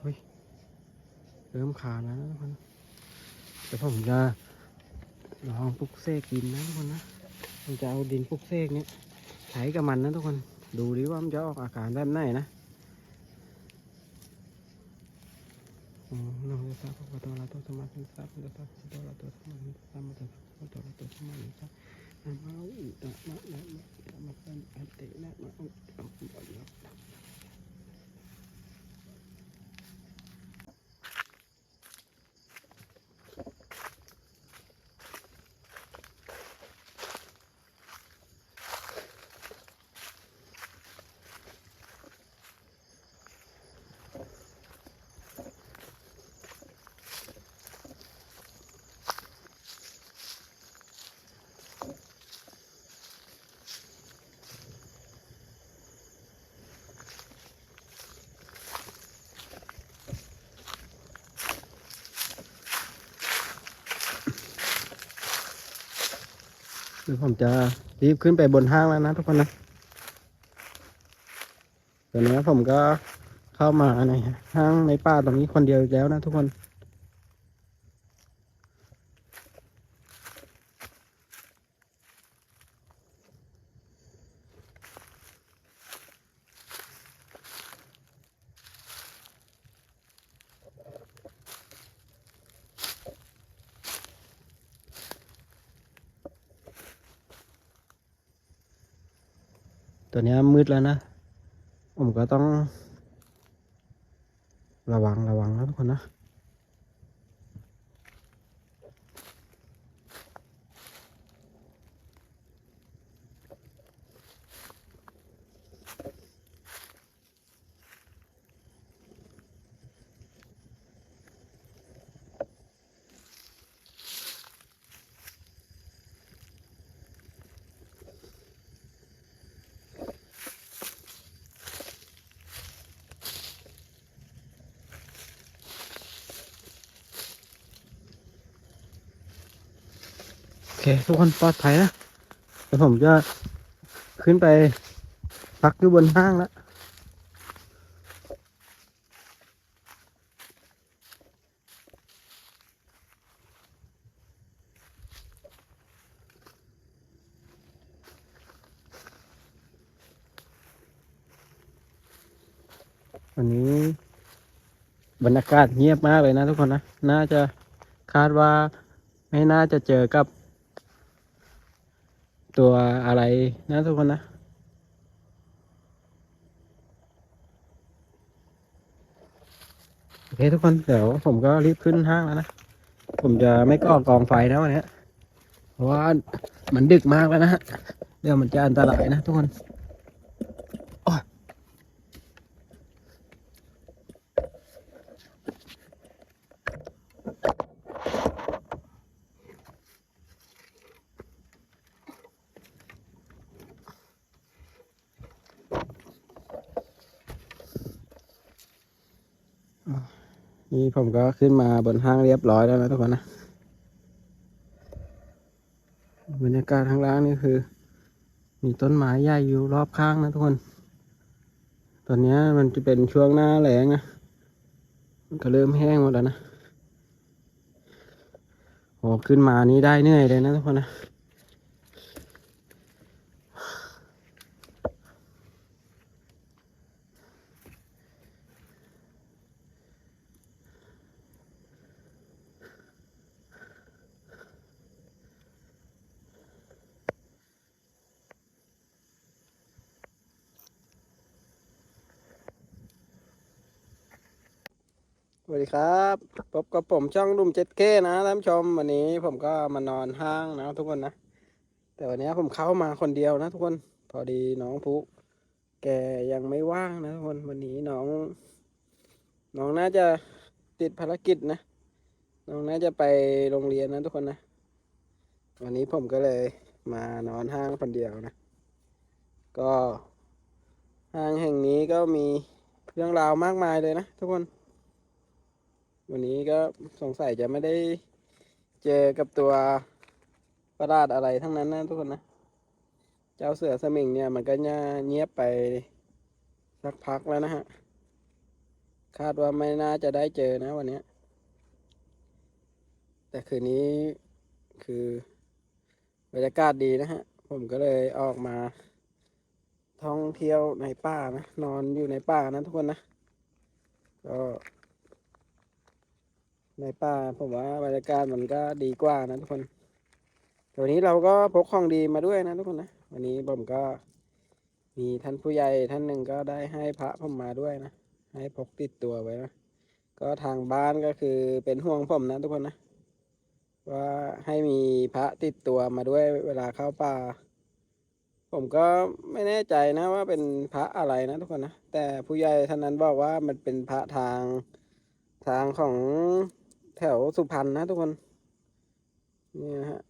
เฮ้ยเริ่มขาดแล้วนะทุกคนเดี๋ยวผมจะลองปลุกเสกดินนะทุกคนนะผมจะเอาดินปลุกเสกเนี่ยใช้กับมันนะทุกคน ดูดิว่ามันจะออกอาการแบบไหนนะโอ้โหสัพพะตัวละตัวสมาธิสัพพะตัวละตัวละตัวสมาธิสัพพะตัวละตัวละตัวสมาธิสัพนะมาอุตะนะนะนะนะมาเป็นอัตเตนะมาอุตะนะ ผมจะรีบขึ้นไปบนห้างแล้วนะทุกคนนะตอนนี้ผมก็เข้ามาในห้างในป่าตรงนี้คนเดียวอีกแล้วนะทุกคน ตัวนี้มืดแล้วนะ ผมก็ต้อง ระวังระวังนะทุกคนนะ เค ทุกคนปลอดภัยนะเดี๋ยวผมจะขึ้นไปพักอยู่บนห้างแล้ววันนี้บรรยากาศเงียบมากเลยนะทุกคนนะ น่าจะคาดว่าไม่น่าจะเจอกับ ตัวอะไรนะทุกคนนะ โอเคทุกคนเดี๋ยวผมก็รีบขึ้นห้างแล้วนะ ผมจะไม่ก่อกองไฟนะวันนี้เพราะว่ามันดึกมากแล้วนะฮะเดี๋ยวมันจะอันตรายนะทุกคน นี่ผมก็ขึ้นมาบนห้างเรียบร้อยแล้วนะทุกคนนะบรรยากาศข้างล่างนี่คือ มีต้นไม้ใหญ่อยู่รอบข้างนะทุกคน ตอนนี้มันจะเป็นช่วงหน้าแล้งนะมันก็เริ่มแห้งหมดแล้วนะโอ้ขึ้นมานี้ได้เหนื่อยเลยนะทุกคนนะ สวัสดีครับพบกับผมช่องดุมเจ็ดเคนะท่านผู้ชมวันนี้ผมก็มานอนห้างนะทุกคนนะ แต่วันนี้ผมเข้ามาคนเดียวนะทุกคนพอดีน้องพุแกยังไม่ว่างนะทุกคนวันนี้น้อง น้องน่าจะติดภารกิจนะ น้องน่าจะไปโรงเรียนนะทุกคนนะ วันนี้ผมก็เลยมานอนห้างคนเดียวนะ ก็ห้างแห่งนี้ก็มีเรื่องราวมากมายเลยนะทุกคน วันนี้ก็สงสัยจะไม่ได้เจอกับตัวประหลาดอะไรทั้งนั้นนะทุกคนนะ เจ้าเสือสมิงเนี่ยมันก็เงียบไปสักพักแล้วนะฮะ คาดว่าไม่น่าจะได้เจอนะวันนี้ แต่คืนนี้คือบรรยากาศดีนะฮะ ผมก็เลยออกมา ท่องเที่ยวในป่านะ นอนอยู่ในป่านะทุกคนนะ ก็ ในป่าผมว่าบรรยากาศมันก็ดีกว่านะทุกคนแต่วันนี้เราก็พกของดีมาด้วยนะทุกคนนะวันนี้ผมก็มีท่านผู้ใหญ่ท่านหนึ่งก็ได้ให้พระผมมาด้วยนะให้พกติดตัวไว้นะก็ทางบ้านก็คือเป็นห่วงผมนะทุกคนนะว่าให้มีพระติดตัวมาด้วยเวลาเข้าป่า ผมก็ไม่แน่ใจนะว่าเป็นพระอะไรนะทุกคนนะแต่ผู้ใหญ่ท่านนั้นบอกว่ามันเป็นพระทางทางของ แถวสุพรรณนะทุกคนนี่นะฮะ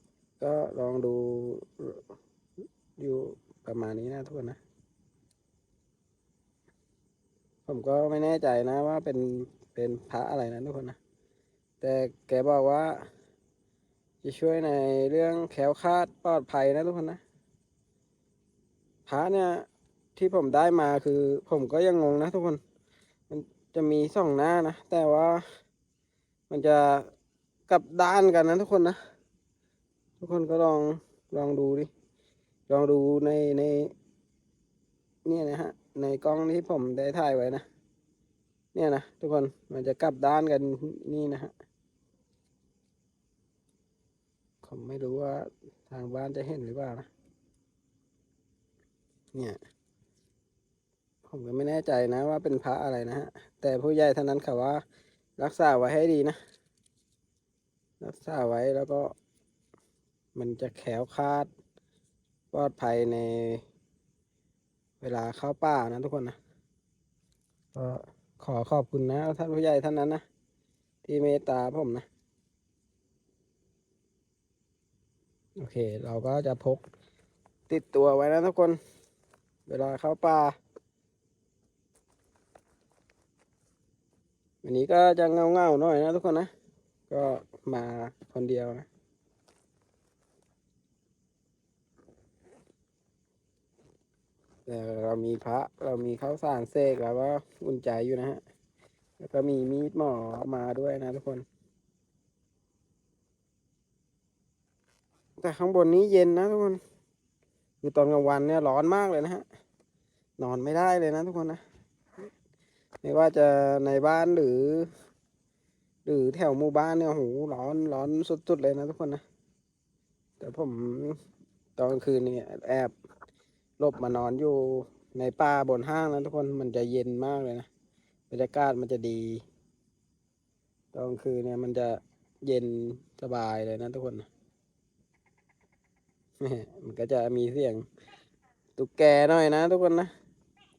ก็ลองดูอยู่ประมาณนี้นะทุกคนนะ ผมก็ไม่แน่ใจนะว่าเป็นเป็นพระอะไรนะทุกคนนะ แต่แกบอกว่า จะช่วยในเรื่องแคล้วคาดปลอดภัยนะทุกคนนะพระเนี่ยที่ผมได้มาคือ ผมก็ยังงงนะทุกคน มันจะมีสองหน้านะ แต่ว่า มันจะกลับด้านกันนะทุกคนนะ ทุกคนก็ลองลองดูดิ ลองดูในในเนี่ยนะฮะ ในกล้องที่ผมได้ถ่ายไว้นะ เนี่ยนะทุกคนมันจะกลับด้านกันนี่นะฮะ ผมไม่รู้ว่าทางบ้านจะเห็นหรือเปล่านะ เนี่ย ผมก็ไม่แน่ใจนะว่าเป็นพระอะไรนะฮะ แต่ผู้ใหญ่ท่านนั้นเขาว่า รักษาไว้ให้ดีนะ รักษาไว้แล้วก็ มันจะแขวคาดปลอดภัยในเวลาเข้าป่านะทุกคนนะก็ขอขอบคุณนะ ท่านผู้ใหญ่ท่านนั้นนะ ที่เมตตาผมนะ โอเค เราก็จะพกติดตัวไว้นะทุกคน เวลาเข้าป่า วันนี้ก็จะเงาเงาหน่อยนะทุกคนนะ ก็มาคนเดียวนะแต่เรามีพระเรามีข้าวสารเสกแล้วก็อุ่นใจอยู่นะฮะ แล้วก็มีมีดหมอมาด้วยนะทุกคน แต่ข้างบนนี้เย็นนะทุกคนคือตอนกลางวันเนี่ยร้อนมากเลยนะฮะ นอนไม่ได้เลยนะทุกคนนะ ไม่ว่าจะในบ้านหรือ หรือแถวหมู่บ้านเนี่ยโหร้อนร้อนสุดๆเลยนะทุกคนนะแต่ผมตอนคืนนี่แอบหลบมานอนอยู่ในป่าบนห้างนะทุกคนมันจะเย็นมากเลยนะบรรยากาศมันจะดีตอนคืนเนี่ยมันจะเย็นสบายเลยนะทุกคนนะมันก็จะมีเสียงตุ๊กแกหน่อยนะทุกคนนะ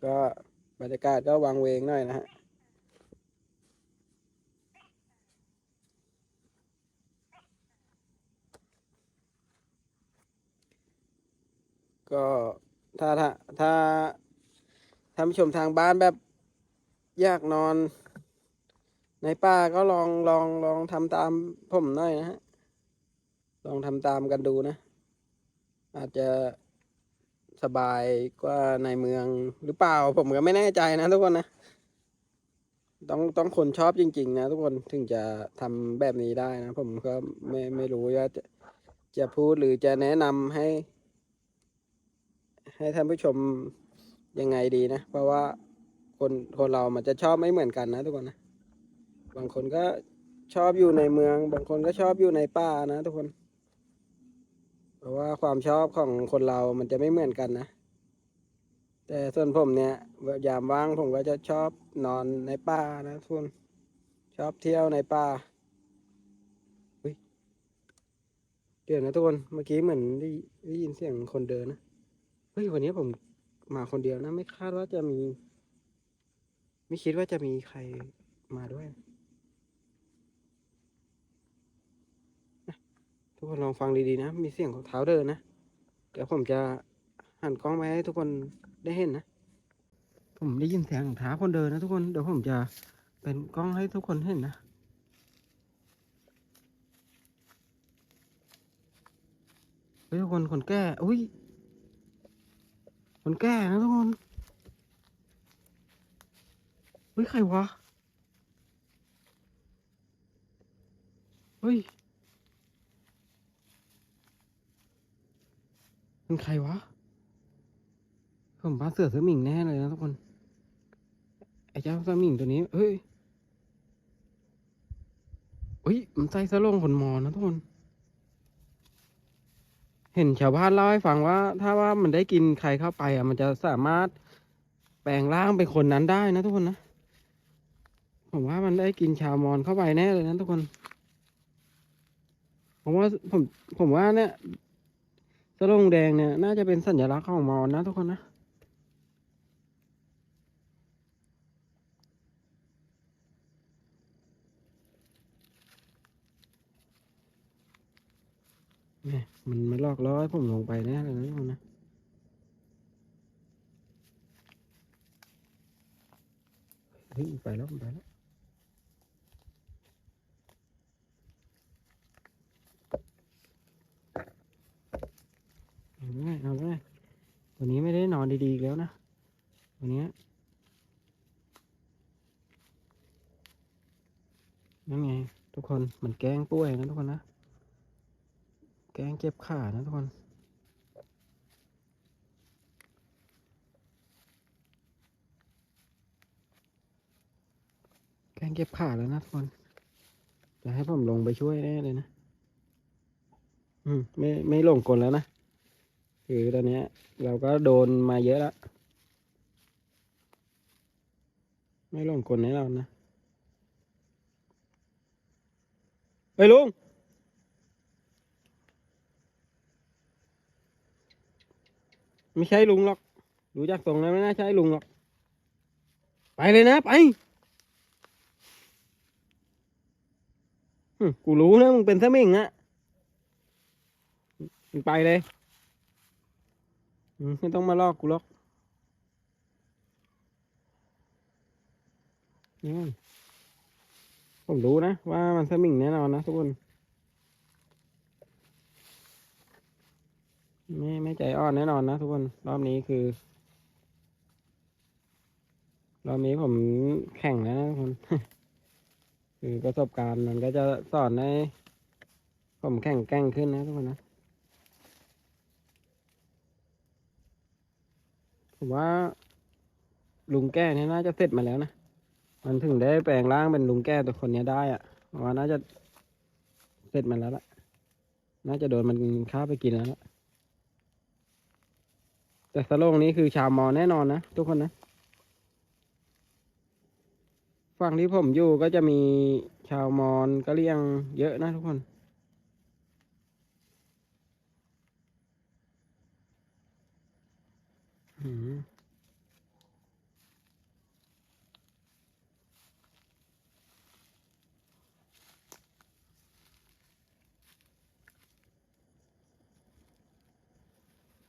ก็ บรรยากาศก็วังเวงหน่อยนะฮะก็ถ้าถ้าถ้าท่านผู้ชมทางบ้านแบบอยากนอน ในป่าก็ลองลองลองทำตามผมหน่อยนะฮะ ลองทำตามกันดูนะ อาจจะ สบายกว่าในเมืองหรือเปล่า ผมก็ไม่แน่ใจนะทุกคนนะ ต้องต้องคนชอบจริง ๆ นะทุกคนถึงจะทำแบบนี้ได้นะ ผมก็ไม่ไม่รู้ว่าจะจะพูดหรือจะแนะนำให้ ให้ท่านผู้ชมยังไงดีนะ เพราะว่าคนคนเรามันจะชอบไม่เหมือนกันนะทุกคนนะ บางคนก็ชอบอยู่ในเมือง บางคนก็ชอบอยู่ในป่านะทุกคน เพราะว่าความชอบของคนเรามันจะไม่เหมือนกันนะ แต่ส่วนผมเนี่ยยามว่างผมก็จะชอบนอนในป่านะทุกคนชอบเที่ยวในป่าเดี๋ยวนะทุกคนเมื่อกี้เหมือนได้ได้ยินเสียงคนเดินนะเฮ้ยวันนี้ผมมาคนเดียวนะ ไม่คาดว่าจะมี ไม่คิดว่าจะมีใครมาด้วย ทุกคนลองฟังดีๆนะ มีเสียงของเท้าเดินนะ เดี๋ยวผมจะหันกล้องไปให้ทุกคนได้เห็นนะ ผมได้ยินเสียงของเท้าคนเดินนะทุกคน เดี๋ยวผมจะเป็นกล้องให้ทุกคนเห็นนะเฮ้ยทุกคนคนแก่อุ้ย คนแก่นะทุกคนอุ้ยใครวะ เฮ้ย เป็นใครวะผมว่าเสือสมิงแน่เลยนะทุกคน ไอ้เจ้าสมิงตัวนี้เฮ้ยเฮ้ยมันใส่สโลงขนมอนนะทุกคน เห็นชาวบ้านเล่าให้ฟังว่า ถ้าว่ามันได้กินใครเข้าไปอะ มันจะสามารถแปลงร่างเป็นคนนั้นได้นะทุกคนนะ ผมว่ามันได้กินชาวมอญเข้าไปแน่เลยนะทุกคน ผมว่าผมผมว่าเนี่ย สลงแดงเนี่ยน่าจะเป็นสัญลักษณ์ของมอญนะทุกคนนะเนี่ยมันมาลอกล้อให้ผมลงไปแน่เลยนะทุกคนนะเฮ้ยไปแล้วไปแล้วเอาเลยเอาเลยวันนี้ไม่ได้นอนดีๆอีกแล้วนะ วันนี้นั่นไง ทุกคน มันแกงป่วยนะทุกคนนะ แกงเจ็บขานะทุกคน แกงเก็บขาแล้วนะทุกคน จะให้ผมลงไปช่วยแน่เลยนะ อืมไม่ไม่ลงกลแล้วนะ คือตอนนี้เราก็โดนมาเยอะแล้ว ไม่ลงกลให้เรานะ ไปลุง ไม่ใช่ลุงหรอก ดูจากทรงแล้วไม่น่าใช่ลุงหรอก ไปเลยนะ ไปกูรู้นะมึงเป็นสมิงอะมึงไปเลยไม่ต้องมาลอกกูหรอกนี่มัน ผมรู้นะ ว่ามันสมิงแน่นอนนะทุกคน ไม่ไม่ใจอ่อนแน่นอนนะทุกคน รอบนี้คือ รอบนี้ผมแข่งแล้วนะทุกคน คือประสบการณ์มันก็จะสอนให้ผมแข่งแกร่งขึ้นนะทุกคนนะผมว่าลุงแก้เนี่ยน่าจะเสร็จมาแล้วนะ มันถึงได้แปลงร่างเป็นลุงแก้ตัวคนนี้ได้อะมว่าน่าจะเสร็จมาแล้วล่ะ น่าจะโดนมันฆ่าไปกินแล้วล่ะแต่สโลงนี้คือชาวมอแน่นอนนะทุกคนนะฝั่งที่ผมอยู่ก็จะมีชาวมอญกะเหรี่ยงเยอะนะทุกคน อืม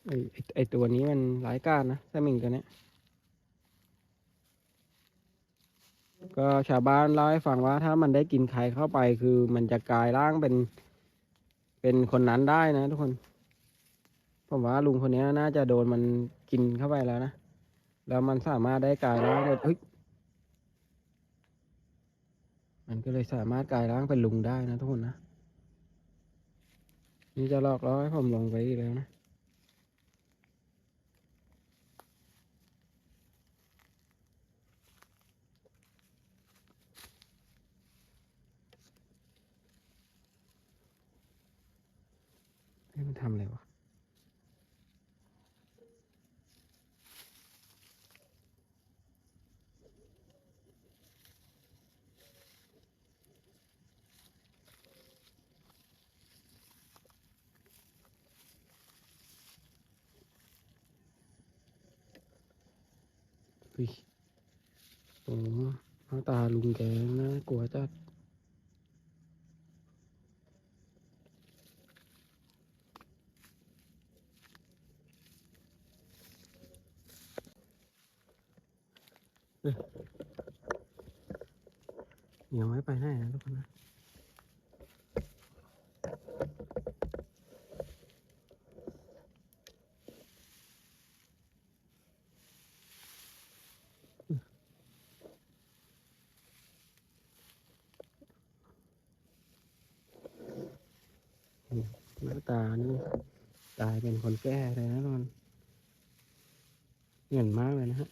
ไอไอตัวนี้มันร้ายกาจนะสมิงตัวเนี้ยก็ชาวบ้านเล่าให้ฟังว่าถ้ามันได้กินใครเข้าไปคือมันจะกลายร่างเป็น เป็นคนนั้นได้นะทุกคนผมว่าลุงคนนี้น่าจะโดนมันกินเข้าไปแล้วนะ แล้วมันสามารถได้กลายร่างเป็นเฮ้ยมันก็เลยสามารถกลายร่างเป็นลุงได้นะทุกคนนะ นี่จะหลอกล่อให้ผมลงไปอีกแล้วนะ เฮ้มันทำอะไรวะเฮ้ยโอ้หน้าตาลุงแกน่ากลัวจัด ยังไม่ไปไหนนะทุกคนนะ ตานี่กลายเป็นคนแก่เลยนะทุกคนเหมือนมากเลยนะฮะ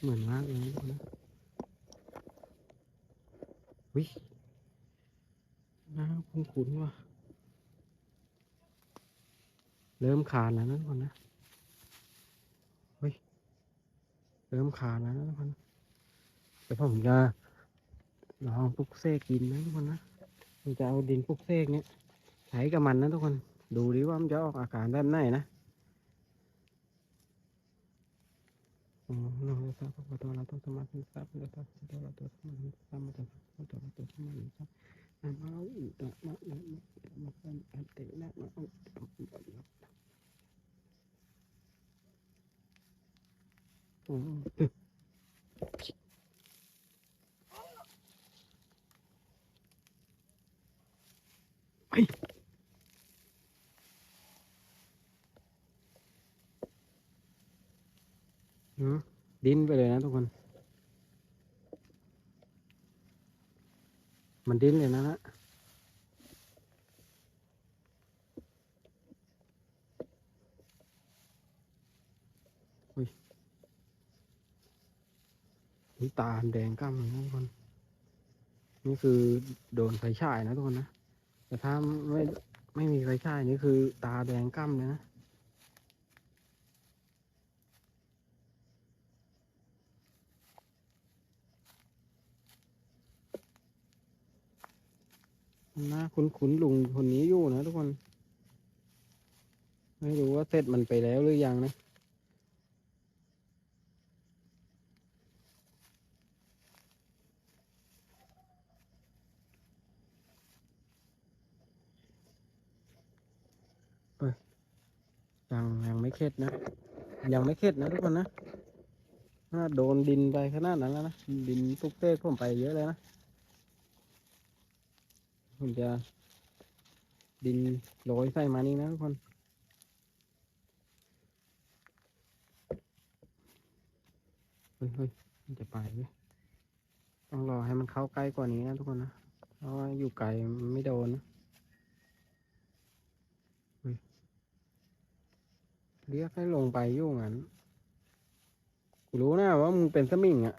เหมือนมากเลยนะคนนะวิน้าคุ้นๆว่ะ เริ่มคานแล้วนะคนนะเฮ้ย เริ่มคานแล้วนะทุกคนเดี๋ยวผมจะลองปลุกเสกดินนะทุกคนนะผมจะเอาดินปลุกเสกเนี่ยใช้กับมันนะทุกคน ดูดิว่ามันจะออกอาการแบบไหนนะอ๋อเราจะทำตัวเราต้องสมาธิสัพเราต้องตัวเราต้องสมาธิสัพเราต้องตัวเราต้องสมาธิสัพนะมาเอาอุตะนะนะนะนะอันเตนะมาเอาอืม อืมดิ้นไปเลยนะทุกคน มันดิ้นเลยนะนะอุ้ยนี่ ตามแดงก้ำเลยนะทุกคน นี่คือโดนไฟฉายนะทุกคนนะ แต่ถ้าไม่ไม่มีไฟฉายนี่คือตาแดงก้ำเลยนะน่าคุ้นๆลุงคนนี้อยู่นะทุกคน ไม่รู้ว่าเสร็จมันไปแล้วหรือยังนะ ยังยังไม่เข็ดนะ ยังไม่เข็ดนะทุกคนนะน่าโดนดินไปขนาดนั้นแล้วนะ ดินตุกเต้ผมไปเยอะเลยนะผมจะดินโรยใส่มานี่นะทุกคนเฮ้ยเฮ้ยมันจะไปต้องรอให้มันเข้าใกล้กว่านี้นะทุกคนนะเพราะว่าอยู่ไกลไม่โดนนะเฮ้ย เรียกให้ลงไปอยู่งั้น กูรู้นะว่ามึงเป็นสมิงอะ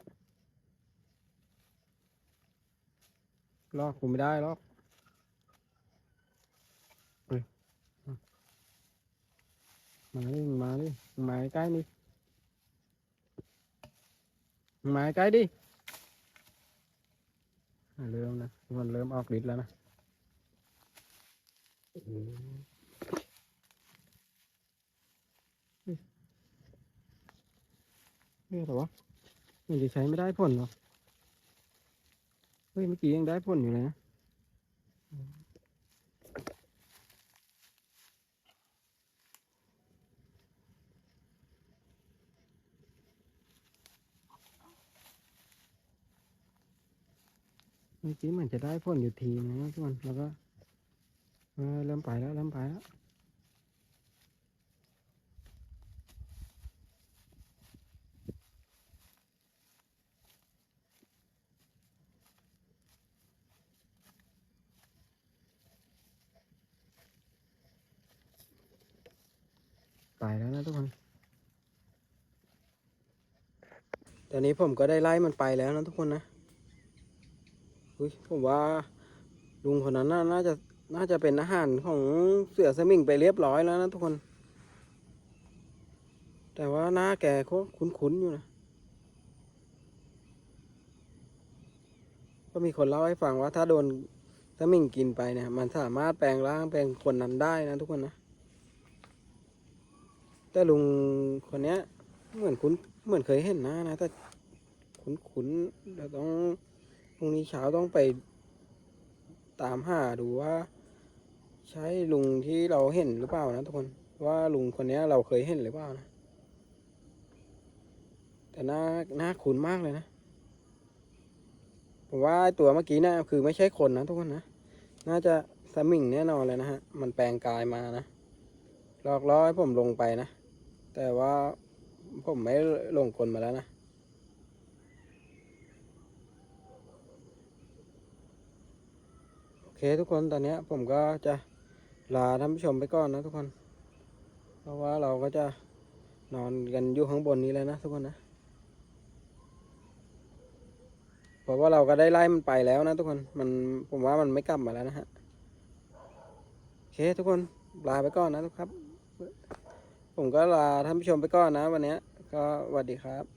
ลอกกูไม่ได้หรอกมาดิมาดิมึงมาใกล้ดิมึงมาใกล้ดิเริ่มนะมันเริ่มออกฤทธิ์แล้วนะอืมเฮ้ยเฮ้ย แต่วะมันจะใช้ไม่ได้ผลหรอเฮ้ยเมื่อกี้ยังได้ผลอยู่เลยนะเมื่อกี้เหมือนจะได้ผลอยู่ทีนะทุกคนแล้วก็เริ่มไปแล้วเริ่มไปแล้ว ไปแล้วนะทุกคน ตอนนี้ผมก็ได้ไล่มันไปแล้วนะทุกคนนะ อุ้ยผมว่าลุงคนนั้นน่าจะน่าจะเป็นอาหารของเสือสมิงไปเรียบร้อยแล้วนะทุกคน แต่ว่าหน้าแกก็คุ้นๆอยู่นะ ก็มีคนเล่าให้ฟังว่าถ้าโดนสมิงกินไปเนี่ยมันสามารถแปลงร่างเป็นคนนั้นได้นะทุกคนนะ แต่ลุงคนเนี้ยเหมือนคุ้นเหมือนเคยเห็นหน้านะแต่คุ้นคุ้นๆเดี๋ยวต้องพรุ่งนี้เช้าต้องไปตามหาดูว่า ใช่ลุงที่เราเห็นหรือเปล่านะทุกคนว่าลุงคนเนี้ยเราเคยเห็นหรือเปล่านะแต่หน้าหน้าคุ้นมากเลยนะผมว่าตัวเมื่อกี้น่ะคือไม่ใช่คนนะทุกคนนะน่าจะสมิงแน่นอนเลยนะฮะ มันแปลงกายมานะหลอกล่อให้ผมลงไปนะ แต่ว่าผมไม่ลงกลมาแล้วนะโอเคทุกคนตอนนี้ผมก็จะลาท่านผู้ชมไปก่อนนะทุกคน เพราะว่าเราก็จะนอนกันอยู่ข้างบนนี้แล้วนะทุกคนนะเพราะว่าเราก็ได้ไล่มันไปแล้วนะทุกคนมันผมว่ามันไม่กลับมาแล้วนะฮะโอเคทุกคนลาไปก่อนนะทุกครับ ผมก็ลาท่านผู้ชมไปก่อนนะวันนี้ก็สวัสดีครับ